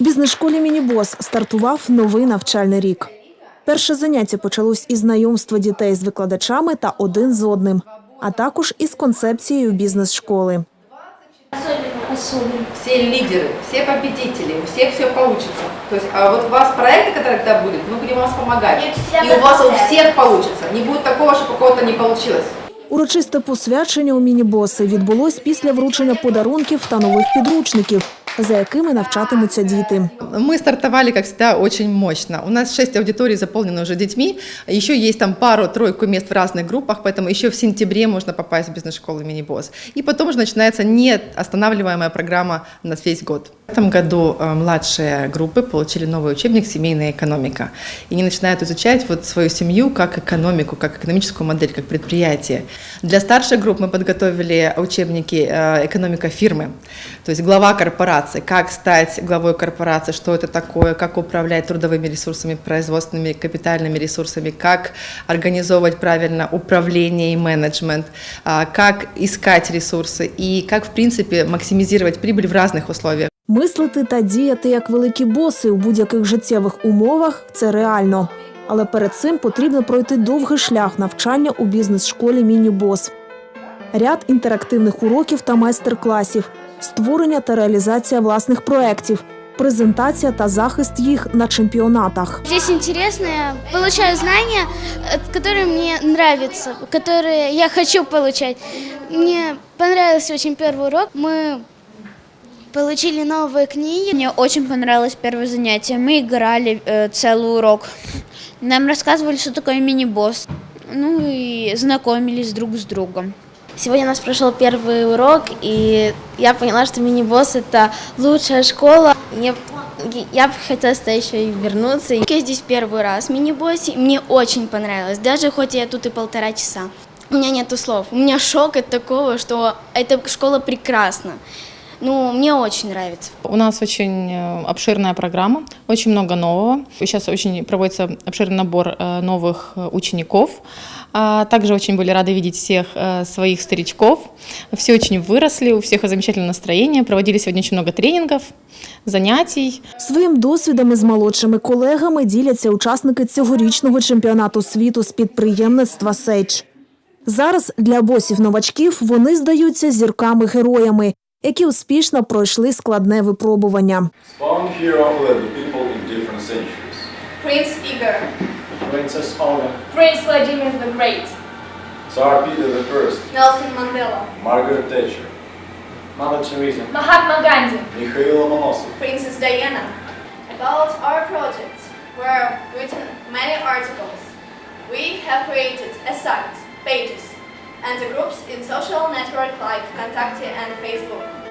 В бізнес-школі Мінібос стартував новий навчальний рік. Перше заняття почалось із знайомства дітей з викладачами та один з одним, а також із концепцією бізнес-школи. все лидеры, все победители, у всех все получится. То есть, а вот у вас проекты, которые когда будут, мы будем вам помогать. И у вас у всех получится. Не будет такого, что у кого-то не получилось. Урочисте посвячення у мінібоси відбулось після вручення подарунків та нових підручників, за якими навчатимуться діти. Мы стартовали, как всегда, очень мощно. У нас 6 аудиторий заполнены уже детьми. Еще есть там пару-тройку мест в разных группах, поэтому еще в сентябре можно попасть в бизнес-школу мини-босс. И потом уже начинается неостанавливаемая программа на весь год. В этом году э, младшие группы получили новый учебник «Семейная экономика». И они начинают изучать вот свою семью как экономику, как экономическую модель, как предприятие. Для старших групп мы подготовили учебники э, «Экономика фирмы», то есть глава корпорации, как стать главой корпорации, что это такое, как управлять трудовыми ресурсами, производственными, капитальными ресурсами, как организовывать правильно управление и менеджмент, а, как искать ресурсы и как, в принципе, максимизировать прибыль в разных условиях. Мислити та діяти як великі боси у будь-яких життєвих умовах це реально. Але перед цим потрібно пройти довгий шлях навчання у бізнес-школі Міні-бос. Ряд інтерактивних уроків та майстер-класів, створення та реалізація власних проєктів, презентація та захист їх на чемпіонатах. Здесь интересно, я получаю знания, э, которые мне нравятся, которые я хочу получать. Мне понравился очень первый урок. Мы получили новые книги. Мне очень понравилось первое занятие. Мы играли э, целый урок. Нам рассказывали, что такое мини-босс. Ну и знакомились друг с другом. Сегодня у нас прошел первый урок, и я поняла, что мини-босс – это лучшая школа. Мне, я бы хотела сюда еще и вернуться. Я здесь первый раз в мини-боссе, мне очень понравилось, даже хоть я тут и полтора часа. У меня нету слов, у меня шок от такого, что эта школа прекрасна. Ну, мне очень нравится. У нас очень э, обширная программа, очень много нового. Сейчас очень проводится обширный набор э, новых э, учеников. А Также очень были рады видеть всех э, своих старичков. Все очень выросли, у всех замечательное настроение. Проводили сегодня очень много тренингов, занятий. Своїм досвідом із молодшими колегами діляться учасники цьогорічного чемпіонату світу з підприємництва Сейдж. Зараз для босів-новачків вони здаються зірками-героями, які успішно пройшли складне випробування. Spawn hero led the people in different centuries. Prince Igor, Princess Olga, Prince Vladimir the Great, Tsar Peter I, Nelson Mandela, Margaret Thatcher, Mother Teresa, Mahatma Gandhi, Mikhail Lomonosov, Princess Diana. About our project were written many articles. We have created a site, pages, and the groups in social network like Contacte and Facebook.